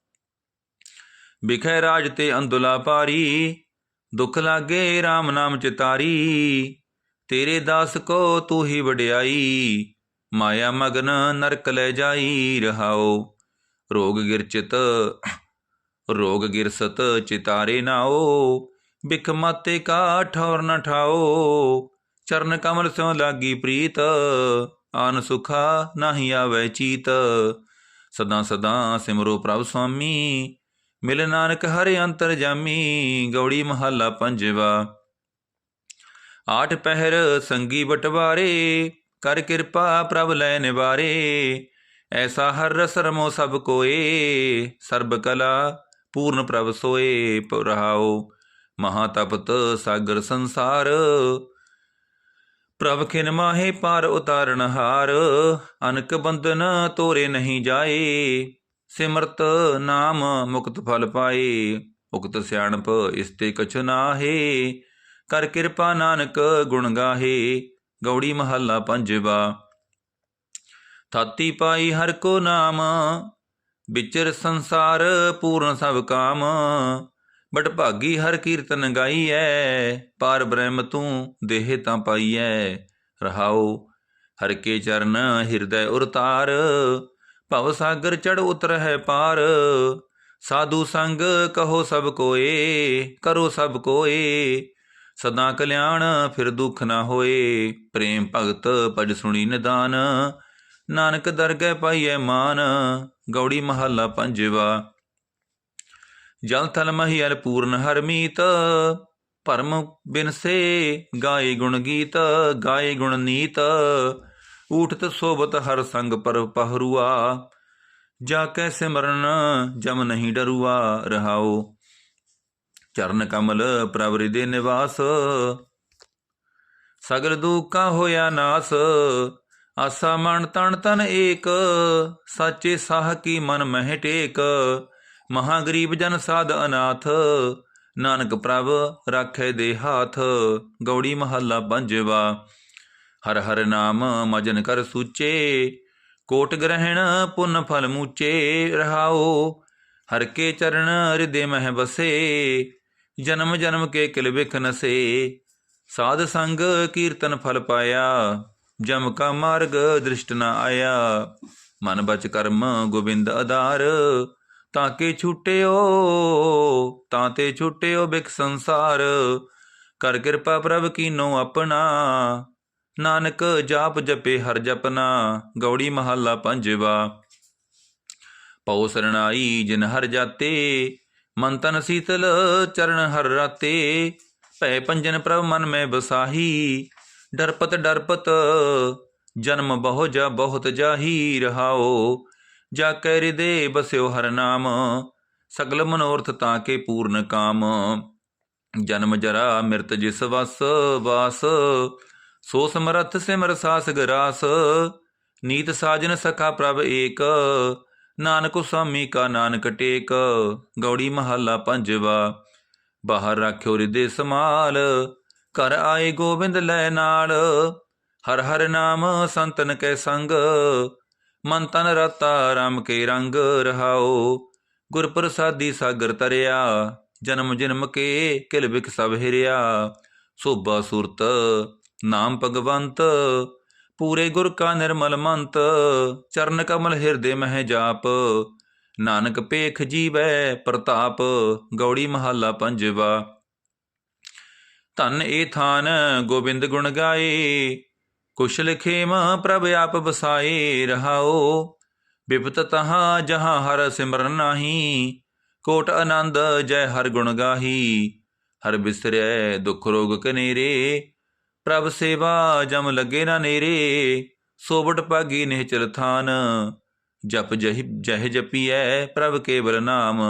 ਬਿਖੈ ਰਾਜ ਤੇ ਅੰਦੁਲਾ ਪਾਰੀ ਦੁਖ ਲਾਗੇ RAM ਨਾਮ ਚਿਤਾਰੀ ਤੇਰੇ। ਦਾਸ ਕੋ ਤੂੰ ਹੀ ਵਡਿਆਈ, ਮਾਇਆ ਮਗਨ ਨਰਕ ਲੈ ਜਾਈ ਰਹਾਓ। ਰੋਗ ਗਿਰਚਿਤ, ਰੋਗ ਗਿਰਸਤ ਚਿਤਾਰੇ ਨਾਓ। ਬਿਖ ਮਾਤੇ ਕਾ ਠੌਰ ਨ ਠਾਓ। ਚਰਨ ਕਮਲ ਸਿਉ ਲਾਗੀ ਪ੍ਰੀਤ, ਆਨ ਸੁਖਾ ਨਾਹੀ ਆਵੈ ਚੀਤ। ਸਦਾ ਸਦਾ ਸਿਮਰੋ ਪ੍ਰਭ ਸੁਆਮੀ, ਮਿਲ ਨਾਨਕ ਹਰਿ ਅੰਤਰ ਜਾਮੀ, ਗੌੜੀ ਮਹੱਲਾ ਪੰਜਵਾ। ਆਠ ਪਹਿਰ ਸੰਗੀ ਬਟਵਾਰੇ, ਕਰ ਕਿਰਪਾ ਪ੍ਰਭ ਲੈ ਨਿਵਾਰੇ। ਐਸਾ ਹਰ ਰਸ ਰਮੋ ਸਭ ਕੋਏ, ਸਰਬ ਕਲਾ ਪੂਰਨ ਪ੍ਰਭ ਸੋਏ ਰਹਾਓ ਮਹਾ ਤਪਤ ਸਾਗਰ ਸੰਸਾਰ ਪ੍ਰਭ ਖਿਨ ਮਾਹੇ ਪਾਰ ਉਤਾਰਨ ਹਾਰ, ਅਨਕ ਬੰਧਨ ਤੋਰੇ ਨਹੀਂ ਜਾਏ। ਸਿਮਰਤ ਨਾਮ ਮੁਕਤ ਫਲ ਪਾਏ, ਉਕਤ ਸਿਆਣਪ ਇਸਤੇ ਕਛ ਨਾਹੇ। ਕਰ ਕਿਰਪਾ ਨਾਨਕ ਗੁਣ ਗਾਹੇ, ਗੌੜੀ ਮਹੱਲਾ ਪੰਜਵਾ। ਥਾਤੀ ਪਾਈ ਹਰ ਕੋ ਨਾਮ, ਵਿਚਰ ਸੰਸਾਰ ਪੂਰਨ ਸਭ ਕਾਮ। ਬਟ ਭਾਗੀ ਹਰ ਕੀਰਤਨ ਗਾਈਐ, ਪਾਰ ਬ੍ਰਹਮ ਤੂੰ ਦੇਹ ਤਾਂ ਪਾਈਐ। ਰਹਾਉ, ਹਰ ਕੇ ਚਰਨ ਹਿਰਦੈ ਉਰਤਾਰ ਭਵ ਸਾਗਰ ਚੜ ਉਤਰ ਹੈ ਪਾਰ। ਸਾਧੂ ਸੰਗ ਕਹੋ ਸਭ ਕੋਏ, ਕਰੋ ਸਭ ਕੋਏ। ਸਦਾ ਕਲਿਆਣ ਫਿਰ ਦੁੱਖ ਨਾ ਹੋਏ, ਪ੍ਰੇਮ ਭਗਤ ਪਜ ਸੁਣੀ ਨਿਦਾਨ। ਨਾਨਕ ਦਰਗਹਿ ਪਾਈਐ ਮਾਨ, ਗੌੜੀ ਮਹੱਲਾ ਪੰਜਵਾ। ਜਲ ਥਲ ਮਹੀਲ ਪੂਰਨ ਹਰਮੀਤ ਭਰਮ ਬਿਨਸੇ ਗਾਏ ਗੁਣ ਗੀਤ, ਗਾਏ ਗੁਣ ਨੀਤ। ਊਠਤ ਸੋਬਤ ਹਰ ਸੰਗ ਪਰ ਪਹਰੂਆ, ਜਾ ਕੈ ਸਿਮਰਨ ਜਮ ਨਹੀਂ ਡਰੂਆ ਰਹਾਓ ਚਰਨ ਕਮਲ ਪ੍ਰਭ ਦੇ ਨਿਵਾਸ, ਸਗਲ ਦੁੱਖਾਂ ਹੋਇਆ ਨਾਸ। ਆਸਾ ਮਨ ਤਨ ਤਨ ਏਕ, ਸਾਚੇ ਸਾਹ ਕੀ ਮਨ ਮਹਿ ਟੇਕ। ਮਹਾ ਗਰੀਬ ਜਨ ਸਾਧ ਅਨਾਥ, ਨਾਨਕ ਪ੍ਰਭ ਰਾਖੇ ਦੇ ਹਾਥ, ਗੌੜੀ ਮਹੱਲਾ ਪੰਜਵਾ। ਹਰ ਹਰ ਨਾਮ ਮਜਨ ਕਰ ਸੂਚੇ, ਕੋਟ ਗ੍ਰਹਿਣ ਪੁੰਨ ਫਲ ਮੂਚੇ, ਰਹਾਓ, ਹਰ ਕੇ ਚਰਨ ਹਿਰਦੇ ਮਹਿ ਬਸੇ ਜਨਮ ਜਨਮ ਕੇ ਕਿਲ ਵਿਖ ਨਸੇ। ਸਾਧ ਸੰਗ ਕੀਰਤਨ ਫਲ ਪਾਇਆ, ਜਮ ਕਾ ਮਾਰਗ ਦ੍ਰਿਸ਼ਟ ਨ ਆਇਆ। ਮਨ ਬਚ ਕਰਮ ਗੋਬਿੰਦ ਆਧਾਰ ਤਾਂ ਕੇ ਛੁਟਿਓ, ਤਾਂ ਤੇ ਛੁਟਿਓ ਬਿਕ ਸੰਸਾਰ। ਕਰ ਕਿਰਪਾ ਪ੍ਰਭ ਕੀਨੋ ਆਪਣਾ, ਨਾਨਕ ਜਾਪ ਜਪੇ ਹਰ ਜਪਨਾ, ਗੌੜੀ ਮਹੱਲਾ ਪੰਜਵਾ। ਪਉ ਸਰਣਾਈ ਜਿਨ ਹਰ ਜਾਤੇ, ਮਨ ਤਨ ਸੀਤਲ ਚਰਨ ਹਰ ਰਾਤੇ। ਭੈ ਪੰਜਨ ਪ੍ਰਭ ਮਨ ਮੈਂ ਬਸਾਹੀ ਡਰਪਤ ਡਰਪਤ, ਜਨਮ ਬਹੁ ਜਾ ਬਹੁਤ ਜਾਹੀ ਰਹਾਓ। ਜਾ ਕੈ ਹਿਰਦੇ ਬਸਿਓ ਹਰ ਨਾਮ, ਸਗਲ ਮਨੋਰਥ ਤਾਂ ਕੇ ਪੂਰਨ ਕਾਮ। ਜਨਮ ਜਰਾ ਮਿਰਤ ਜਿਸ ਵਸ ਵਾਸ, ਸੋ ਸਮਰਥ ਸਿਮਰ ਸਾਸ ਗਰਾਸ ਨੀਤ ਸਾਜਨ ਸਖਾ ਪ੍ਰਭ ਏਕ, ਨਾਨਕ ਸੁਆਮੀ ਕਾ ਨਾਨਕ ਟੇਕ। ਗੌੜੀ ਮਹੱਲਾ ਪੰਜਵਾ, ਬਾਹਰ ਰਾਖਿਓ ਹਿਰਦੇ ਸਮਾਲ, ਘਰ ਆਏ ਗੋਬਿੰਦ ਲੈ ਨਾਲ। ਹਰ ਹਰ ਨਾਮ ਸੰਤਨ ਕੈ ਸੰਗ ਮਨ ਤਨ ਰਤਾ ਰਾਮ ਕੇ ਰੰਗ ਰਹਾਓ। ਗੁਰ ਪ੍ਰਸਾਦੀ ਸਾਗਰ ਤਰਿਆ, ਜਨਮ ਜਨਮ ਕੇ ਕਿਲ ਬਿਕ ਸਭ ਹਿਰਿਆ। ਸੋਭਾ ਸੁਰਤ, ਨਾਮ ਭਗਵੰਤ, ਪੂਰੇ ਗੁਰ ਕਾ ਨਿਰਮਲ ਮੰਤ, ਚਰਨ ਕਮਲ ਹਿਰਦੇ ਮਹਿ ਜਾਪ। ਨਾਨਕ ਪੇਖ ਜੀਵੈ ਪ੍ਰਤਾਪ, ਗੌੜੀ ਮਹੱਲਾ ਪੰਜਵਾ। ਧਨ ਏ ਥਾਨ ਗੋਬਿੰਦ ਗੁਣ ਗਾਏ ਕੁਸ਼ਲ ਖੇਮ ਪ੍ਰਭ ਆਪ ਬਸਾਏ ਰਹਾਓ। ਬਿਪਤ ਤਹਾਂ ਜਹਾਂ ਹਰ ਸਿਮਰਨ ਨਾਹੀ। ਕੋਟ ਆਨੰਦ ਜੈ ਹਰ ਗੁਣ ਗਾਹੀ। ਹਰ ਬਿਸਰੈ ਦੁਖ ਰੋਗ ਕਨੇਰੇ। ਪ੍ਰਭ ਸੇਵਾ ਜਮ ਲੱਗੇ ਨਾ ਨੇਰੇ। ਸੋਬਟ ਪਾਗੀ ਨਿਹਚਲ ਥਾਨ। ਜਪ ਜਹਿ, ਜਹ ਜਪੀਐ ਪ੍ਰਭ ਕੇਵਲ ਨਾਮ।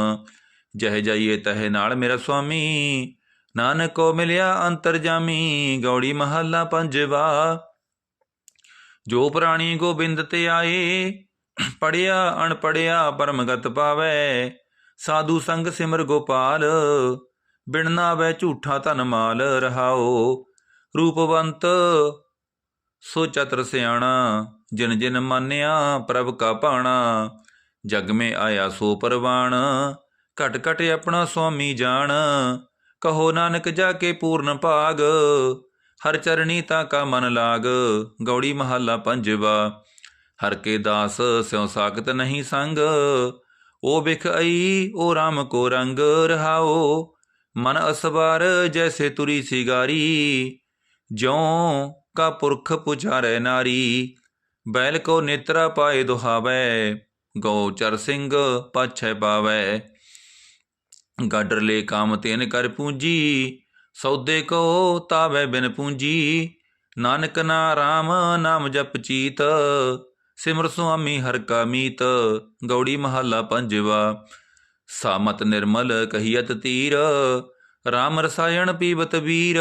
ਜਹ ਜਾਈਏ ਤਹਿ ਨਾਲ ਮੇਰਾ ਸੁਆਮੀ। ਨਾਨਕ ਕੋ ਮਿਲਿਆ ਅੰਤਰਜਾਮੀ ਗੌੜੀ ਮਹੱਲਾ ਪੰਜਵਾ। ਜੋ ਪ੍ਰਾਣੀ ਗੋਬਿੰਦ ਤੇ ਆਏ, ਪੜਿਆ, ਅਣਪੜਿਆ, ਪਰਮਗਤ ਪਾਵੈ। ਸਾਧੂ ਸੰਗ ਸਿਮਰ ਗੋਪਾਲ, ਬਿਨ ਵੈ ਝੂਠਾ ਧਨ ਮਾਲ ਰਹਾਓ। ਰੂਪਵੰਤ, ਸੋ ਚਤਰ ਸਿਆਣਾ, ਜਿਨ ਜਿਨ ਮਾਨਿਆ, ਪ੍ਰਭ ਕਾ ਭਾਣਾ। ਜਗ ਮੇ ਆਇਆ ਸੋ ਪਰਵਾਣ, ਘਟ ਘਟ ਆਪਣਾ ਸੁਆਮੀ ਜਾਣ। ਕਹੋ ਨਾਨਕ ਜਾ ਕੇ ਪੂਰਨ ਭਾਗ ਹਰ ਚਰਣੀ ਤਾ ਕਾ ਮਨ ਲਾਗ, ਗੌੜੀ ਮਹੱਲਾ ਪੰਜਵਾ। ਹਰ ਕੇ ਦਾਸ ਸਿਉ ਸਾਖਤ ਨਹੀਂ ਸੰਗ, ਉਹ ਬਿਖ ਆਈ ਓ RAM ਕੋ ਰੰਗ ਰਹਾਓ ਮਨ ਅਸਵਾਰ ਜੈਸੇ ਤੁਰੀ ਸਿਗਾਰੀ, ਜਿਉ ਕਾ ਪੁਰਖ ਪੁਚਾਰੈ ਨਾਰੀ। ਬੈਲ ਕੋ ਨੇਤਰਾ ਪਾਏ ਦੁਹਾਵੈ ਗਉ ਚਰ ਸਿੰਘ ਪਾਛੈ ਪਾਵੈ। ਗਾਡਰ ਲੈ ਕਾਮ ਤੇਨ ਕਰ ਪੂੰਜੀ ਸੌਦੇ ਕੋ ਤਾਵੈ ਬਿਨ ਪੂੰਜੀ, ਨਾਨਕ ਨਾ RAM ਨਾਮ ਜਪ ਚੀਤ। ਸਿਮਰ ਸੁਆਮੀ ਹਰ ਕਾ ਮੀਤ, ਗੌੜੀ ਮਹੱਲਾ ਪੰਜਵਾ। ਸਾਮਤ ਨਿਰਮਲ ਕਹੀਅਤ ਤੀਰ RAM ਰਸਾਇਣ ਪੀਵਤ ਵੀਰ।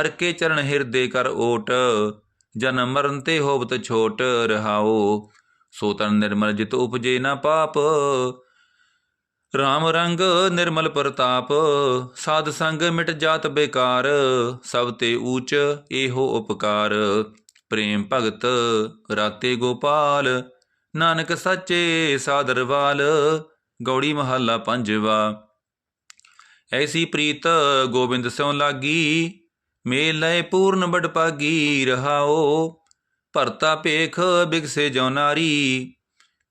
ਹਰ ਕੇ ਚਰਨ ਹਿਰਦੇ ਕਰ ਓਟ ਜਨਮ ਮਰਨ ਤੇ ਹੋਵਤ ਛੋਟ ਰਹਾਓ। ਸੋ ਤਨ ਨਿਰਮਲ ਜਿਤ ਉਪਜੇ ਨਾ ਪਾਪ RAM ਰੰਗ ਨਿਰਮਲ ਪ੍ਰਤਾਪ, ਸਾਧ ਸੰਗ ਮਿਟ ਜਾਤ ਬੇਕਾਰ, ਸਭ ਤੇ ਊਚ ਇਹੋ ਉਪਕਾਰ। ਪ੍ਰੇਮ ਭਗਤ ਰਾਤੇ ਗੋਪਾਲ, ਨਾਨਕ ਸੱਚੇ ਸਾਦਰਵਾਲ ਗੌੜੀ ਮਹੱਲਾ ਪੰਜਵਾ। ਐਸੀ ਪ੍ਰੀਤ ਗੋਬਿੰਦ ਸਿਉ ਲਾਗੀ, ਮੇਲ ਲਏ ਪੂਰਨ ਬੜ ਪਾਗੀ ਰਹਾਓ। ਭਰਤਾ ਪੇਖ ਬਿਗਸੇ ਜੋ ਨਾਰੀ,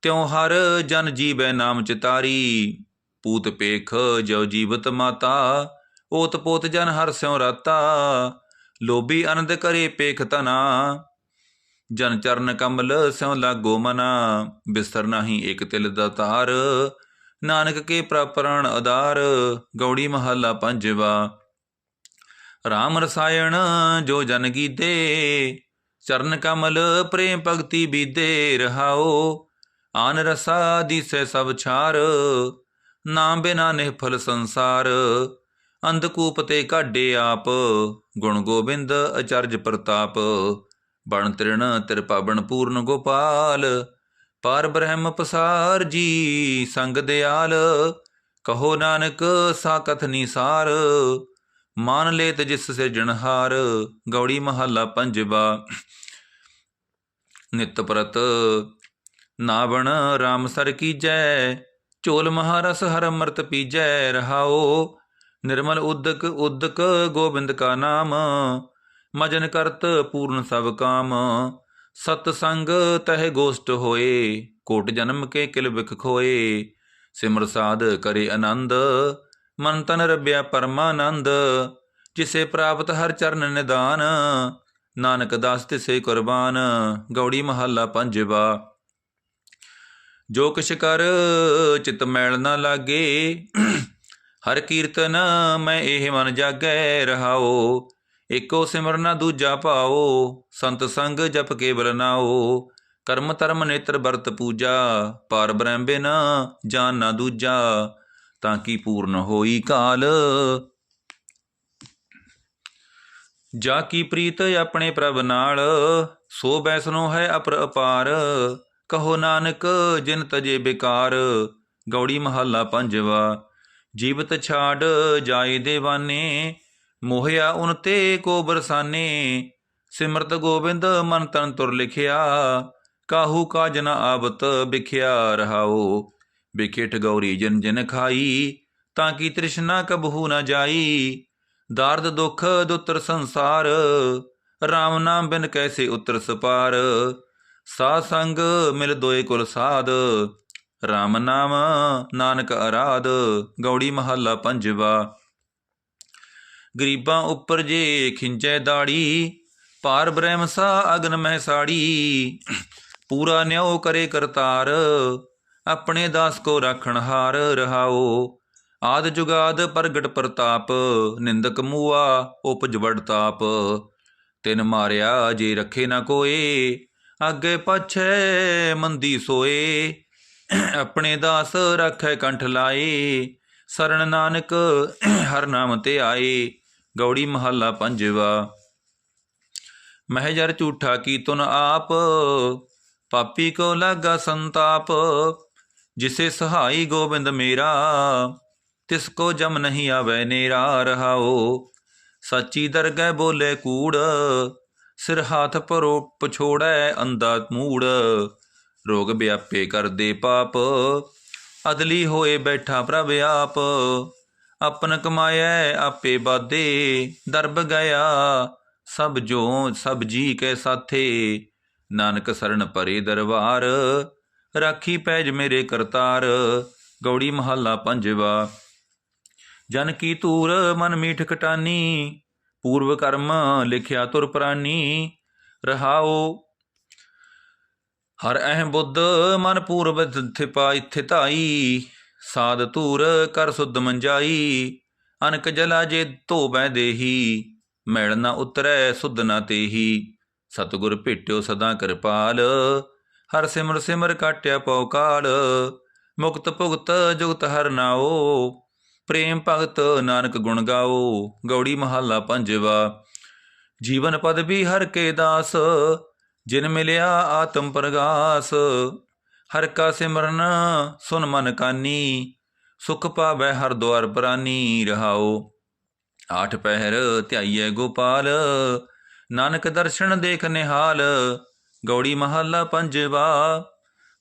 ਤਿਉ ਹਰ ਜਨ ਜੀਵੈ ਨਾਮ ਚਿਤਾਰੀ। ਪੂਤ ਪੇਖ ਜੋ ਜੀਵਤ ਮਾਤਾ, ਓਤ ਪੋਤ ਜਨ ਹਰ ਸਿਉ ਰਾਤਾ, ਲੋਭੀ ਅਨੰਦ ਕਰੇ ਪੇਖ ਤਨਾ ਜਨ ਚਰਨ ਕਮਲ ਸਿਉ ਲਾਗੋ ਮਨਾ ਬਿਸਰ ਨਾਹੀ ਇਕ ਤਿਲ ਦਾ ਤਾਰ, ਨਾਨਕ ਕੇ ਪ੍ਰਪਰਣ ਆਧਾਰ ਗੌੜੀ ਮਹੱਲਾ ਪੰਜਵਾ। RAM ਰਸਾਇਣ ਜੋ ਜਨ ਗੀਤੇ, ਚਰਨ ਕਮਲ ਪ੍ਰੇਮ ਭਗਤੀ ਬੀਦੇ ਰਹਾਓ। ਆਨ ਰਸਾ ਦਿਸੈ ਸਭ ਛਾਰ ਨਾਮ ਬਿਨਾ ਨਿਹਫਲ ਸੰਸਾਰ। ਅੰਧਕੂਪ ਤੇ ਕਾਢੇ ਆਪ, ਗੁਣ ਗੋਬਿੰਦ ਅਚਰਜ ਪ੍ਰਤਾਪ। ਬਣ ਤ੍ਰਿਣ ਤਿਰ ਪੂਰਨ ਗੋਪਾਲ, ਪਾਰ ਬ੍ਰਹਮ ਪਸਾਰ ਜੀ ਸੰਗ ਦਿਆਲ। ਕਹੋ ਨਾਨਕ ਸਾ ਕਥ ਨਿਸਾਰ, ਮਾਨ ਲੇ ਲੇਤ ਜਿਸ ਸਿਰਜਣਹਾਰ ਗੌੜੀ ਮਹੱਲਾ ਪੰਜਵਾ, ਨਿਤ ਪ੍ਰਤ, ਨਾਵਣ RAM ਸਰ ਕੀਜੈ ਚੋਲ ਮਹਾਰਸ ਹਰ ਅੰਮ੍ਰਿਤ ਪੀਜੈ ਰਹਾਓ। ਨਿਰਮਲ ਉਦਕ ਉਦਕ ਗੋਬਿੰਦ ਕਾ ਨਾਮ, ਮਜਨ ਕਰਤ ਪੂਰਨ ਸਭ ਕਾਮ। ਸਤ ਸੰਗ ਤਹਿ ਗੋਸ਼ਟ ਹੋਏ, ਕੋਟ ਜਨਮ ਕੇ ਕਿਲ ਵਿਖ ਖੋਏ। ਸਿਮਰ ਸਾਧ ਕਰੇ ਆਨੰਦ, ਮਨ ਤਨ ਰਬਿਆ ਪਰਮਾਨੰਦ। ਜਿਸੇ ਪ੍ਰਾਪਤ ਹਰ ਚਰਨ ਨਿਦਾਨ, ਨਾਨਕ ਦਾਸ ਤਿਸੇ ਕੁਰਬਾਨ। ਗੌੜੀ ਮਹੱਲਾ ਪੰਜਵਾ। ਜੋ ਕਿਛ ਕਰ, ਚਿਤ ਮੈਲ ਨਾ ਲਾਗੇ। ਹਰ ਕੀਰਤਨ ਮੈਂ ਇਹ ਮਨ ਜਾਗੈ ਰਹਾਓ। ਏਕੋ ਸਿਮਰਨਾ ਦੂਜਾ ਭਾਓ ਸੰਤ ਸੰਗ ਜਪ ਕੇਵਲ ਨਾਓ। ਕਰਮ ਧਰਮ ਨੇਤਰ ਵਰਤ ਪੂਜਾ। ਪਰ ਬ੍ਰਹਮੇ ਨਾ ਜਾਨ ਨਾ ਦੂਜਾ। ਤਾਂ ਕੀ ਪੂਰਨ ਹੋਈ ਕਾਲ? ਜਾ ਕੀ ਪ੍ਰੀਤ ਆਪਣੇ ਪ੍ਰਭ ਨਾਲ। ਸੋ ਬੈਸਨੋ ਹੈ ਅਪਰ ਅਪਾਰ। ਕਹੋ ਨਾਨਕ, ਜਿਨ ਤਜੇ ਬਿਕਾਰ, ਗੌੜੀ ਮਹੱਲਾ ਪੰਜਵਾ। ਜੀਵਤ ਛਾੜ ਜਾਏ ਦੇਵਾਨੇ, ਮੋਹਿਆ ਉਨ ਤੇ ਕੋ ਬਰਸਾਨੇ ਸਿਮਰਤ ਗੋਬਿੰਦ ਮਨ ਤਨ ਤੁਰ ਲਿਖਿਆ, ਕਾਹੂ ਕਾਜ ਨ ਆਵਤ ਵਿਖਿਆ ਰਹਾਓ। ਵਿਖੇ ਠਗੌਰੀ ਜਿਨ ਜਿਨ ਖਾਈ, ਤਾਂ ਕੀ ਤ੍ਰਿਸ਼ਨਾ ਕਬਹੂ ਨ ਜਾਈ। ਦਰਦ ਦੁਖ ਦੁੱਤਰ ਸੰਸਾਰ RAM ਨਾਮ ਬਿਨ ਕੈਸੇ ਉਤਰ ਸਪਾਰ। ਸਾ ਸੰਗ ਮਿਲ ਦੋਏ ਕੁਲ ਸਾਧ RAM ਨਾਮ ਨਾਨਕ ਅਰਾਧ, ਗੌੜੀ ਮਹੱਲਾ ਪੰਜਵਾ। ਗਰੀਬਾਂ ਉੱਪਰ ਜੇ ਖਿੰਚੈ ਦਾੜੀ ਪਾਰ ਬ੍ਰਹਮ ਸਾ ਅਗਨ ਮਹਿ ਸਾੜੀ। ਪੂਰਾ ਨਿਉ ਕਰੇ ਕਰਤਾਰ, ਆਪਣੇ ਦਾਸ ਕੋ ਰਾਖਣ ਹਾਰ ਰਹਾਓ। ਆਦ ਜੁਗਾਦ ਪ੍ਰਗਟ ਪ੍ਰਤਾਪ, ਨਿੰਦਕ ਮੂਆ ਉਪਜ ਵੜ ਤਿਨ ਮਾਰਿਆ ਜੇ ਰੱਖੇ ਨਾ ਕੋਏ ਅੱਗੇ ਪਛੇ ਮੰਦੀ ਸੋਏ, ਆਪਣੇ ਦਾਸ ਰੱਖੈ ਕੰਠ ਲਾਏ ਸਰਣ ਨਾਨਕ ਹਰ ਨਾਮ ਤੇ ਆਏ, ਗੌੜੀ ਮਹੱਲਾ ਪੰਜਵਾ। ਮਹਿਜਰ ਝੂਠਾ ਕੀ ਤੁਨ ਆਪ, ਪਾਪੀ ਕੋ ਲਾਗਾ ਸੰਤਾਪ, ਜਿਸੇ ਸਹਾਈ ਗੋਬਿੰਦ ਮੇਰਾ, ਤਿਸ ਕੋ ਜਮ ਨਹੀਂ ਆਵੇ ਨੇਰਾ ਰਹਾਓ, ਸੱਚੀ ਦਰਗਹਿ ਬੋਲੇ ਕੂੜ ਸਿਰ ਹੱਥ ਭਰੋ, ਪਛੋੜੈ ਅੰਦਾ ਮੂੜ ਰੋਗ ਵਿਆਪੇ ਕਰਦੇ ਪਾਪ, ਅਦਲੀ ਹੋਏ ਬੈਠਾ ਪ੍ਰਭ ਆਪ। ਆਪਨ ਕਮਾਇਐ, ਆਪੇ ਬਾਦੇ ਦਰਬ ਗਿਆ ਸਭ ਜੋ ਸਭ ਜੀ ਕੇ ਸਾਥੇ, ਨਾਨਕ ਸਰਣ ਪਰੇ ਦਰਬਾਰ। ਰਾਖੀ ਪੈਜ ਮੇਰੇ ਕਰਤਾਰ, ਗੌੜੀ ਮਹੱਲਾ ਪੰਜਵਾ। ਜਨ ਕੀ ਤੂਰ ਮਨ ਮੀਠ ਕਟਾਨੀ ਪੂਰਵ ਕਰਮ ਲਿਖਿਆ ਤੁਰ ਪ੍ਰਾਨੀ ਰਹਾਓ ਹਰ ਅਹਿ ਬੁੱਧ ਮਨ ਪੂਰਵ ਥਿਪਾ ਇਥੇ ਧਾਈ, ਸਾਧ ਧੂਰ ਕਰ ਸੁਧ ਮੰਜਾਈ, ਅਨਕ ਜਲਾ ਜੇ ਧੋਬੈ ਦੇਹੀ, ਮੈਲ ਨਾ ਉਤਰੈ ਸੁਧ ਨਾ ਤੇਹੀ। ਸਤਿਗੁਰ ਭੇਟਿਓ ਸਦਾ ਕਿਰਪਾਲ, ਹਰ ਸਿਮਰ ਸਿਮਰ ਕਾਟਿਆ ਪਉ ਕਾਲ, ਮੁਕਤ ਭੁਗਤ ਜੁਗਤ ਹਰ ਨਾਓ ਪ੍ਰੇਮ ਭਗਤ ਨਾਨਕ ਗੁਣ ਗਾਓ, ਗੌੜੀ ਮਹੱਲਾ ਪੰਜਵਾ। ਜੀਵਨ ਪਦ ਵੀ ਹਰ ਕੇ ਦਾਸ, ਜਿਨ ਮਿਲਿਆ ਆਤਮ ਪ੍ਰਗਾਸ। ਹਰ ਕਾ ਸਿਮਰਨ ਸੁਨ ਮਨ ਕਾਨੀ, ਸੁਖ ਪਾਵੈ ਹਰ ਦੁਆਰ ਪ੍ਰਾਨੀ ਰਹਾਓ। ਆਠ ਪਹਿਰ ਧਿਆਈਐ ਗੋਪਾਲ, ਨਾਨਕ ਦਰਸ਼ਨ ਦੇਖ ਨਿਹਾਲ। ਗੌੜੀ ਮਹੱਲਾ ਪੰਜਵਾ,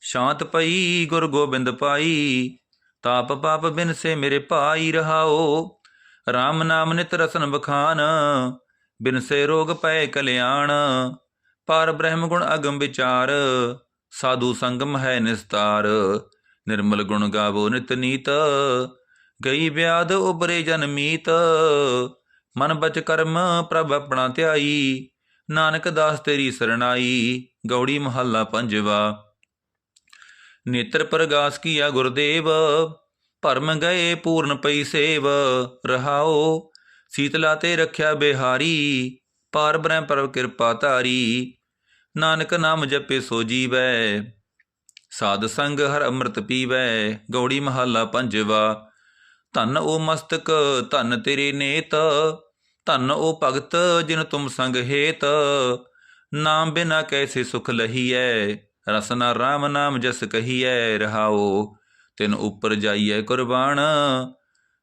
ਸ਼ਾਂਤ ਪਈ ਗੁਰ ਗੋਬਿੰਦ ਪਾਈ ਤਾਪ ਪਾਪ ਬਿਨ ਸੇ ਮੇਰੇ ਭਾਈ ਰਹਾਓ। RAM ਨਾਮ ਨਿਤ ਰਸਨ ਬਖਾਨ ਬਿਨ ਸੇ ਰੋਗ ਪਏ ਕਲਿਆਣ। ਪਰ ਬ੍ਰਹਮ ਗੁਣ ਅਗਮ ਵਿਚਾਰ, ਸਾਧੂ ਸੰਗਮ ਹੈ ਨਿਸਤਾਰ। ਨਿਰਮਲ ਗੁਣ ਗਾਵੋ ਨਿਤ ਨੀਤ, ਗਈ ਵਿਆਦ ਉਬਰੇ ਜਨਮੀਤ ਮਨ ਬਚ ਕਰਮ ਪ੍ਰਭ ਆਪਣਾ ਧਿਆਈ, ਨਾਨਕ ਦਾਸ ਤੇਰੀ ਸਰਣਾਈ, ਗੌੜੀ ਮਹੱਲਾ ਪੰਜਵਾ। ਨੇਤਰ ਪ੍ਰਗਾਸ ਕੀਆ ਗੁਰਦੇਵ ਭਰਮ ਗਏ ਪੂਰਨ ਪਈ ਸੇਵ, ਰਹਾਓ, ਸੀਤਲਾ ਤੇ ਰੱਖਿਆ ਬਿਹਾਰੀ, ਪਾਰ ਬ੍ਰਹਮ ਪ੍ਰਭ ਕਿਰਪਾ ਧਾਰੀ, ਨਾਨਕ ਨਾਮ ਜਪੇ ਸੋ ਜੀਵੈ, ਸਾਧ ਸੰਗ ਹਰ ਅੰਮ੍ਰਿਤ ਪੀਵੈ, ਗੌੜੀ ਮਹੱਲਾ ਪੰਜਵਾ, ਧੰਨ ਉਹ ਮਸਤਕ, ਧੰਨ ਤੇਰੇ ਨੇਤ, ਧੰਨ ਉਹ ਭਗਤ ਜਿਨ ਤੁਮ ਸੰਗ ਹੇਤ, ਨਾਮ ਬਿਨਾ ਕੈਸੇ ਸੁਖ ਲਹੀਐ ਰਸਨਾ RAM ਨਾਮ ਜਸ ਕਹੀਐ ਰਹਾਓ, ਤਿਨ ਉਪਰ ਜਾਈਐ ਕੁਰਬਾਨ।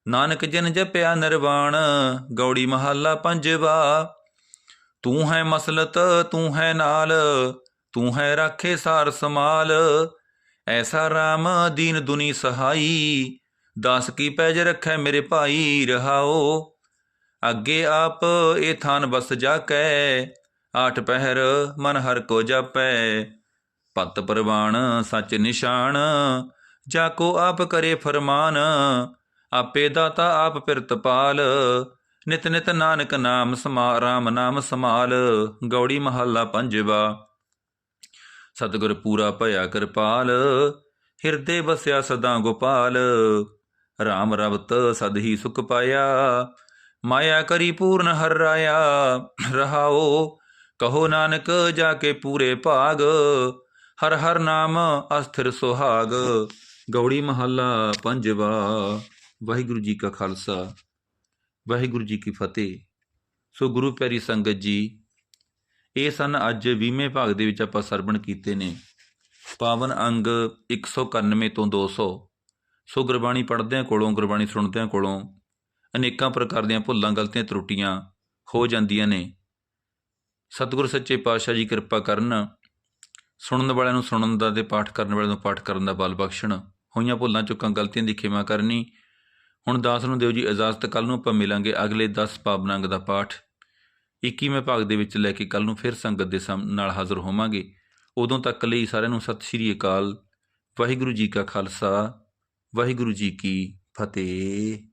ਨਾਨਕ ਜਿਨ ਜਪਿਆ ਨਿਰਵਾਣ, ਗੌੜੀ ਮਹੱਲਾ ਪੰਜਵਾ। ਤੂੰ ਹੈ ਮਸਲਤ, ਤੂੰ ਹੈ ਨਾਲ, ਤੂੰ ਹੈ ਰਾਖੇ ਸਾਰ ਸਮਾਲ। ਐਸਾ RAM ਦੀਨ ਦੁਨੀ ਸਹਾਈ, ਦਾਸ ਕੀ ਪੈਜ ਰੱਖੈ ਮੇਰੇ ਭਾਈ ਰਹਾਓ। ਅੱਗੇ ਆਪ ਇਹ ਥਾਨ ਬਸ ਜਾ ਕੈ ਆਠ ਪਹਿਰ ਮਨ ਹਰ ਕੋ ਜਾਪੈ। ਪਤ ਪ੍ਰਵਾਣ ਸੱਚ ਨਿਸ਼ਾਨ, ਜਾ ਕੋ ਆਪ ਕਰੇ ਫਰਮਾਨ, ਆਪੇ ਦਾਤਾ ਆਪ ਪਿਰਤਪਾਲ ਨਿਤ ਨਿਤ ਨਾਨਕ ਨਾਮ ਸਮਾ, ਰਾਮ ਨਾਮ ਸਮਾਲ, ਗੌੜੀ ਮਹੱਲਾ ਪੰਜਵਾ। ਸਤਿਗੁਰ ਪੂਰਾ ਭਇਆ ਕਿਰਪਾਲ, ਹਿਰਦੇ ਵਸਿਆ ਸਦਾ ਗੋਪਾਲ, ਰਾਮ ਰਵਤ ਸਦ ਹੀ ਸੁਖ ਪਾਇਆ, ਮਾਇਆ ਕਰੀ ਪੂਰਨ ਹਰ ਰਾਇਆ, ਰਹਾਓ, ਕਹੋ ਨਾਨਕ ਜਾ ਕੇ ਪੂਰੇ ਭਾਗ ਹਰ ਹਰ ਨਾਮ ਅਸਥਿਰ ਸੁਹਾਗ, ਗੌੜੀ ਮਹੱਲਾ ਪੰਜਵਾ, ਵਾਹਿਗੁਰੂ ਜੀ ਕਾ ਖਾਲਸਾ, ਵਾਹਿਗੁਰੂ ਜੀ ਕੀ ਫਤਿਹ। ਸੋ ਗੁਰੂ ਪਿਆਰੀ ਸੰਗਤ ਜੀ, ਇਹ ਸਨ ਅੱਜ 20ਵੇਂ ਭਾਗ ਦੇ ਵਿੱਚ ਆਪਾਂ ਸਰਵਣ ਕੀਤੇ ਨੇ। ਪਾਵਨ ਅੰਗ 191 ਤੋਂ 200 ਸੋ ਗੁਰਬਾਣੀ ਪੜ੍ਹਦਿਆਂ ਕੋਲੋਂ, ਗੁਰਬਾਣੀ ਸੁਣਦਿਆਂ ਕੋਲੋਂ ਅਨੇਕਾਂ ਪ੍ਰਕਾਰ ਦੀਆਂ ਭੁੱਲਾਂ, ਗਲਤੀਆਂ, ਤਰੁੱਟੀਆਂ ਹੋ ਜਾਂਦੀਆਂ ਨੇ। ਸਤਿਗੁਰ ਸੱਚੇ ਪਾਤਸ਼ਾਹ ਜੀ ਕਿਰਪਾ ਕਰਨ ਸੁਣਨ ਵਾਲਿਆਂ ਨੂੰ ਸੁਣਨ ਦਾ ਤੇ ਪਾਠ ਕਰਨ ਵਾਲਿਆਂ ਨੂੰ ਪਾਠ ਕਰਨ ਦਾ ਬਲ ਬਖਸ਼ਣ। ਹੋਈਆਂ ਭੁੱਲਾਂ ਚੁੱਕਾਂ ਗਲਤੀਆਂ ਦੀ ਖਿਮਾ ਕਰਨੀ। ਹੁਣ ਦਾਸ ਨੂੰ ਦਿਓ ਜੀ ਇਜਾਜ਼ਤ ਕੱਲ ਨੂੰ ਆਪਾਂ ਮਿਲਾਂਗੇ ਅਗਲੇ 10 ਪਾਵਨ ਅੰਗ ਦਾ ਪਾਠ। 21ਵੇਂ ਭਾਗ ਦੇ ਵਿੱਚ ਲੈ ਕੇ ਕੱਲ ਨੂੰ ਫਿਰ ਸੰਗਤ ਦੇ ਸਾਹਮ ਨਾਲ ਹਾਜ਼ਰ ਹੋਵਾਂਗੇ। ਉਦੋਂ ਤੱਕ ਲਈ ਸਾਰਿਆਂ ਨੂੰ ਸਤਿ ਸ਼੍ਰੀ ਅਕਾਲ। ਵਾਹਿਗੁਰੂ ਜੀ ਕਾ ਖਾਲਸਾ। ਵਾਹਿਗੁਰੂ ਜੀ ਕੀ ਫਤਿਹ।